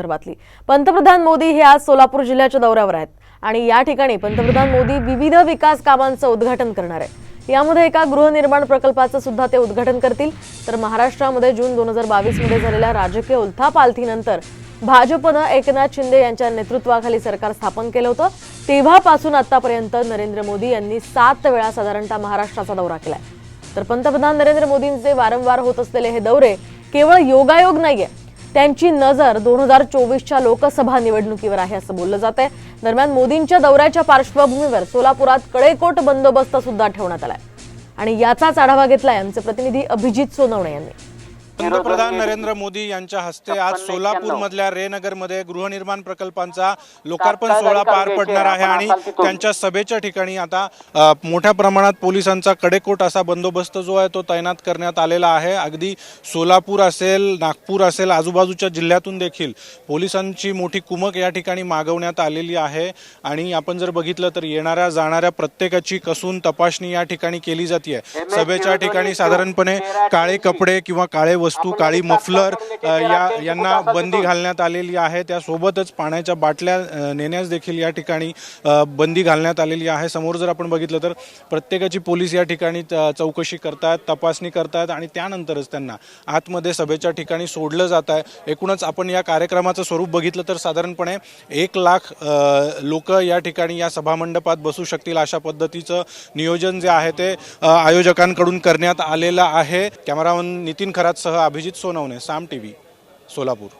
संदर्भातली पंतप्रधान मोदी हे आज सोलापूर जिल्ह्याच्या दौऱ्यावर आहेत आणि या ठिकाणी पंतप्रधान मोदी विविध विकास कामांचं उद्घाटन करणार आहे यामध्ये एका गृहनिर्माण प्रकल्पाचं सुद्धा ते उद्घाटन करतील. तर महाराष्ट्रामध्ये जून दोन हजार बावीसमध्ये झालेल्या राजकीय उलथापालथीनंतर भाजपनं एकनाथ शिंदे यांच्या नेतृत्वाखाली सरकार स्थापन केलं होतं. तेव्हापासून आतापर्यंत नरेंद्र मोदी यांनी सात वेळा साधारणतः महाराष्ट्राचा दौरा केलाय. तर पंतप्रधान नरेंद्र मोदींचे वारंवार होत असलेले हे दौरे केवळ योगायोग नाहीये त्यांची नजर दोन हजार चोवीसच्या लोकसभा निवडणुकीवर आहे असं बोललं जात आहे दरम्यान मोदींच्या दौऱ्याच्या पार्श्वभूमीवर सोलापुरात कडेकोट बंदोबस्त सुद्धा ठेवण्यात आलाय. आणि याचाच आढावा घेतलाय आमचे प्रतिनिधी अभिजित सोनवणे यांनी. पंतप्रधान नरेंद्र मोदी यांच्या हस्ते आज सोलापूर मधल्या रेनगरमध्ये गृहनिर्माण प्रकल्पांचा लोकार्पण सोहळा पार पडणार आहे आणि त्यांच्या सभेच्या ठिकाणी आता मोठ्या प्रमाणात पोलिसांचा कडेकोट असा बंदोबस्त जो आहे तो तैनात करण्यात आलेला आहे. अगदी सोलापूर असेल नागपूर असेल आजूबाजूच्या जिल्ह्यातून देखील पोलिसांची मोठी कुमक या ठिकाणी मागवण्यात आलेली आहे. आणि आपण जर बघितलं तर येणाऱ्या जाणाऱ्या प्रत्येकाची कसून तपासणी या ठिकाणी केली जाते सभेच्या ठिकाणी साधारणपणे काळे कपडे किंवा काळे वस्तू काळी मफलर या यांना बंदी घालण्यात आलेली आहे. त्यासोबतच पाण्याच्या बाटल्या नेण्यास देखील या ठिकाणी बंदी घालण्यात आलेली आहे. समोर जर आपण बघितलं तर प्रत्येकाची पोलीस या ठिकाणी चौकशी करतायत तपासणी करतायत आणि त्यानंतरच त्यांना आतमध्ये सभेच्या ठिकाणी सोडलं जात आहे. एकूणच आपण या कार्यक्रमाचं स्वरूप बघितलं तर साधारणपणे एक लाख लोक या ठिकाणी या सभामंडपात बसू शकतील अशा पद्धतीचं नियोजन जे आहे ते आयोजकांकडून करण्यात आलेलं आहे. कॅमेरामन नितीन खरातसह अभिजित सोनवणे साम टीव्ही. सोलापूर.